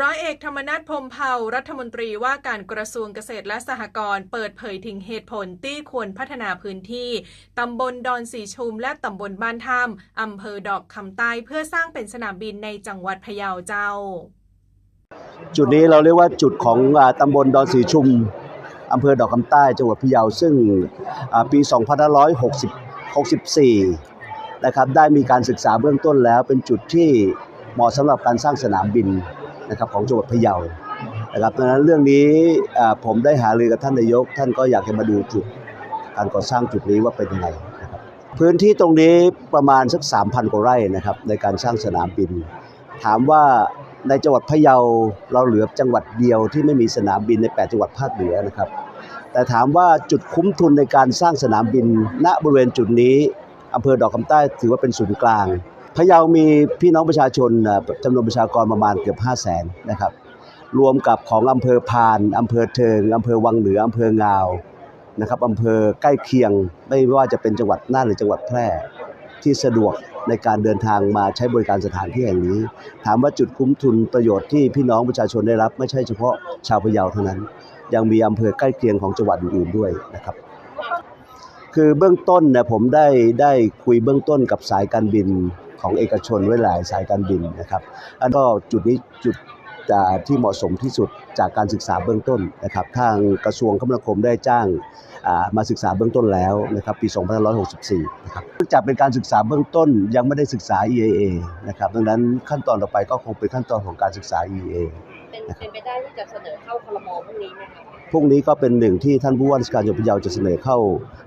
ร้อยเอกธรรมนัฐพรมเผ่ารัฐมนตรีว่าการกระทรวงเกษตรและสหกรณ์เปิดเผยถึงเหตุผลที่ควรพัฒนาพื้นที่ ตำบลดอนสีชุม และตำบลบ้านถ้ำอำเภอดอกคำใต้เพื่อสร้างเป็นสนามบินในจังหวัดพะเยาเจ้า จุดนี้เราเรียกว่าจุดของอ่าตำบลดอนสีชุมอำเภอดอกคำใต้จังหวัดพะเยาซึ่งปี 2564 นะครับได้มีการศึกษาเบื้องต้นแล้วเป็นจุดที่เหมาะสำหรับการสร้างสนามบิน นะครับของจังหวัดพะเยานะครับดังนั้นเรื่องนี้ผมได้หารือกับท่านนายก ท่านก็อยากจะมาดูจุดการก่อสร้างจุดนี้ว่าเป็นยังไงนะครับพื้นที่ตรงนี้ประมาณสัก 3,000 กว่าไร่นะครับในการสร้างสนามบิน ถามว่าในจังหวัดพะเยาเราเหลือจังหวัดเดียวที่ไม่มีสนามบินใน 8 จังหวัดภาคเหนือนะครับ แต่ถามว่าจุดคุ้มทุนในการสร้างสนามบิน ณบริเวณจุดนี้อำเภอดอกคำใต้ถือว่าเป็นศูนย์กลาง พะเยามีพี่น้องประชาชนจำนวนประชากรประมาณเกือบ 5 0 0แสนนะครับ รวมกับของอำเภอพานอำเภอเทิงอำเภอวังเหนืออำเภองาวนะครับอำเภอใกล้เคียงไม่ว่าจะเป็นจังหวัดน่านหรือจังหวัดแพร่ที่สะดวกในการเดินทางมาใช้บริการสถานที่แห่งนี้ ถามว่าจุดคุ้มทุนประโยชน์ที่พี่น้องประชาชนได้รับ ไม่ใช่เฉพาะชาวพะเยาเท่านั้น ยังมีอำเภอใกล้เคียงของจังหวัดอื่นๆด้วยนะครับ คือเบื้องต้นเนี่ยผมได้ได้คุยเบื้องต้นกับสายการบินของเอกชนไว้หลายสายการบินนะครับ อันก็จุดนี้จุดที่เหมาะสมที่สุดจากการศึกษาเบื้องต้นนะครับ ทางกระทรวงคมนาคมได้จ้างมาศึกษาเบื้องต้นแล้วนะครับปี 2564 นะครับเนื่องจากเป็นการศึกษาเบื้องต้นยังไม่ได้ศึกษา EAA นะครับ ดังนั้นขั้นตอนต่อไปก็คงเป็นขั้นตอนของการศึกษา EAA เป็นไปได้ที่จะเสนอเข้าคลมพรุ่งนี้ไหมคะ พรุ่งนี้ก็เป็นหนึ่งที่ท่านผู้ว่าราชการจังหวัดพะเยาจะเสนอเข้า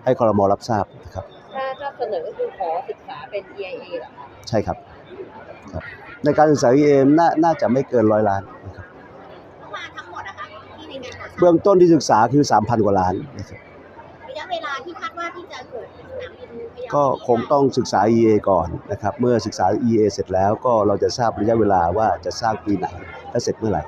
ให้ครมรับทราบนะครับถ้าถ้าเสนอก็คือขอศึกษาเป็น EIA เหรอคะใช่ครับครับ ในการศึกษา EAM น่าน่าจะไม่เกินร้อยล้านนะครับมาทั้งหมดนะคะที่ในงานก่อสร้างเบื้องต้นที่ศึกษาคือ 3,000 กว่าล้านนะครับระยะเวลาที่คาดว่าที่จะเกิดสนามบินพะเยาก็คงต้องศึกษา EA ก่อนนะครับ เมื่อศึกษา EA เสร็จแล้วก็เราจะทราบระยะเวลาว่าจะสร้างปีไหนและเสร็จเมื่อไหร่